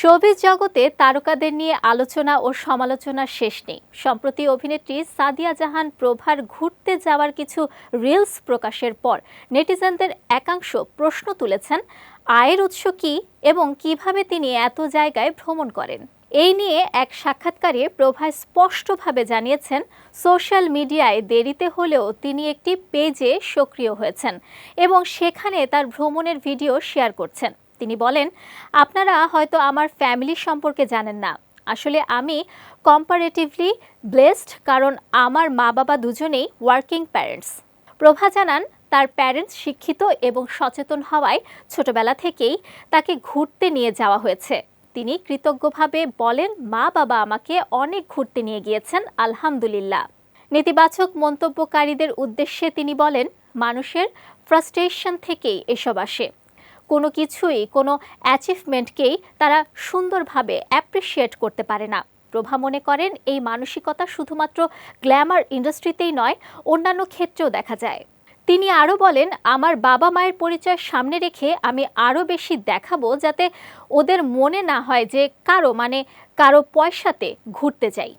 Showbiz জগতে তারকাদের নিয়ে আলোচনা ও সমালোচনা শেষ নেই। সম্প্রতি অভিনেত্রী সাদিয়া জাহান প্রভার ঘুরতে যাওয়ার কিছু রিলস প্রকাশের পর নেটিজেনদের একাংশ প্রশ্ন তুলেছেন, আয়ের উৎস কী এবং কীভাবে তিনি এত জায়গায় ভ্রমণ করেন? এই নিয়ে এক সাক্ষাৎকারে প্রভা স্পষ্টভাবে জানিয়েছেন, সোশ্যাল মিডিয়ায় দেরিতে হলেও তিনি একটি পেজে সক্রিয় হয়েছেন এবং সেখানে তার ভ্রমণের ভিডিও শেয়ার করছেন। তিনি বলেন, আপনারা হয়তো আমার ফ্যামিলি সম্পর্কে জানেন না। আসলে আমি কম্পারেটিভলি ব্লেসড কারণ আমার মা বাবা দুজনেই ওয়ার্কিং প্যারেন্টস প্রভা জানান, তার প্যারেন্টস শিক্ষিত এবং সচেতন হওয়ায় ছোটবেলা থেকেই তাকে ঘুরতে নিয়ে যাওয়া হয়েছে। তিনি কৃতজ্ঞভাবে বলেন মা বাবা আমাকে অনেক ঘুরতে নিয়ে গিয়েছেন, আলহামদুলিল্লাহ। নেতিবাচক মন্তব্যকারীদের উদ্দেশ্যে তিনি বলেন, মানুষের ফ্রাস্ট্রেশন থেকেই এসব আসে। কোনো কিছুই, কোনো অ্যাচিভমেন্টকেই তারা সুন্দরভাবে অ্যাপ্রিসিয়েট করতে পারে না। প্রভা মনে করেন, এই মানসিকতা শুধুমাত্র গ্ল্যামার ইন্ডাস্ট্রিতেই নয়, অন্যান্য ক্ষেত্রেও দেখা যায়। তিনি আরও বলেন, আমার বাবা মায়ের পরিচয় সামনে রেখে আমি আরও বেশি দেখাবো যাতে ওদের মনে না হয় যে কারও মানে কারও পয়সাতে ঘুরতে যাই